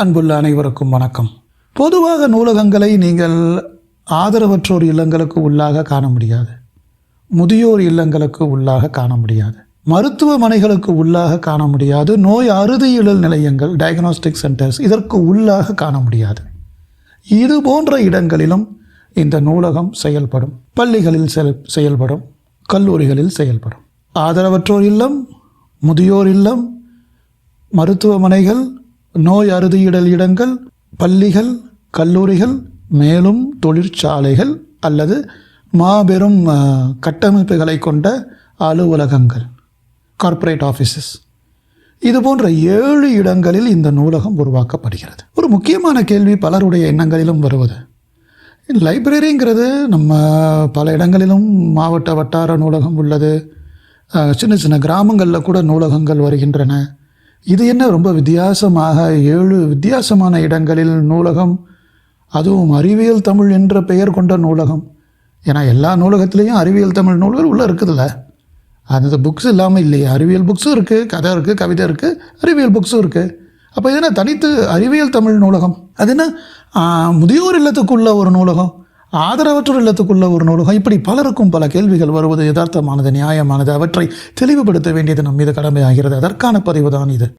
அன்புள்ள அனைவருக்கும் வணக்கம். பொதுவாக நூலகங்களை நீங்கள் ஆதரவற்றோர் இல்லங்களுக்கு உள்ளாக காண முடியாது. முதியோர் இல்லங்களுக்கு உள்ளாக காண முடியாது. மருத்துவமனைகளுக்கு உள்ளாக காண முடியாது. நோய் அறுதியியல் நிலையங்கள் டயக்னோஸ்டிக் சென்டர்ஸ் இதற்கு உள்ளாக காண முடியாது. இது போன்ற இடங்களிலும் இந்த நூலகம் செயல்படும். பள்ளிகளில் செல் செயல்படும். கல்லூரிகளில் செயல்படும். ஆதரவற்றோர் இல்லம் முதியோர் இல்லம் மருத்துவமனைகள் நோய் அறுதியிடல் இடங்கள் பள்ளிகள் கல்லூரிகள் மேலும் தொழிற்சாலைகள் அல்லது மாபெரும் கட்டமைப்புகளை கொண்ட அலுவலகங்கள் கார்ப்பரேட் ஆஃபீஸஸ் இது போன்ற ஏழு இடங்களில் இந்த நூலகம் உருவாக்கப்படுகிறது. ஒரு முக்கியமான கேள்வி பலருடைய எண்ணங்களிலும் வருவது. லைப்ரரிங்கிறது நம்ம பல இடங்களிலும் மாவட்ட வட்டார நூலகம் உள்ளது. சின்ன சின்ன கிராமங்களில் கூட நூலகங்கள் வருகின்றன. இது என்ன ரொம்ப வித்தியாசமாக? ஏழு வித்தியாசமான இடங்களில் நூலகம் அதுவும் அறிவியல் தமிழ் என்ற பெயர் கொண்ட நூலகம். ஏன்னா எல்லா நூலகத்துலேயும் அறிவியல் தமிழ் நூல்கள் உள்ளே இருக்குதுல்ல. அந்த புக்ஸ் இல்லாமல் இல்லையே. அறிவியல் புக்ஸும் இருக்குது கதை இருக்குது கவிதை இருக்குது அறிவியல் புக்ஸும் இருக்குது அப்போ இது என்ன தனித்து அறிவியல் தமிழ் நூலகம்? அது என்ன முதியோர் இல்லத்துக்குள்ள ஒரு நூலகம்? ஆதரவற்ற இல்லத்துக்குள்ள ஒரு நூலகம். இப்படி பலருக்கும் பல கேள்விகள் வருவது யதார்த்தமானது நியாயமானது. அவற்றை தெளிவுபடுத்த வேண்டியது நம் மீது கடமையாகிறது. அதற்கான பதிவு தான் இது.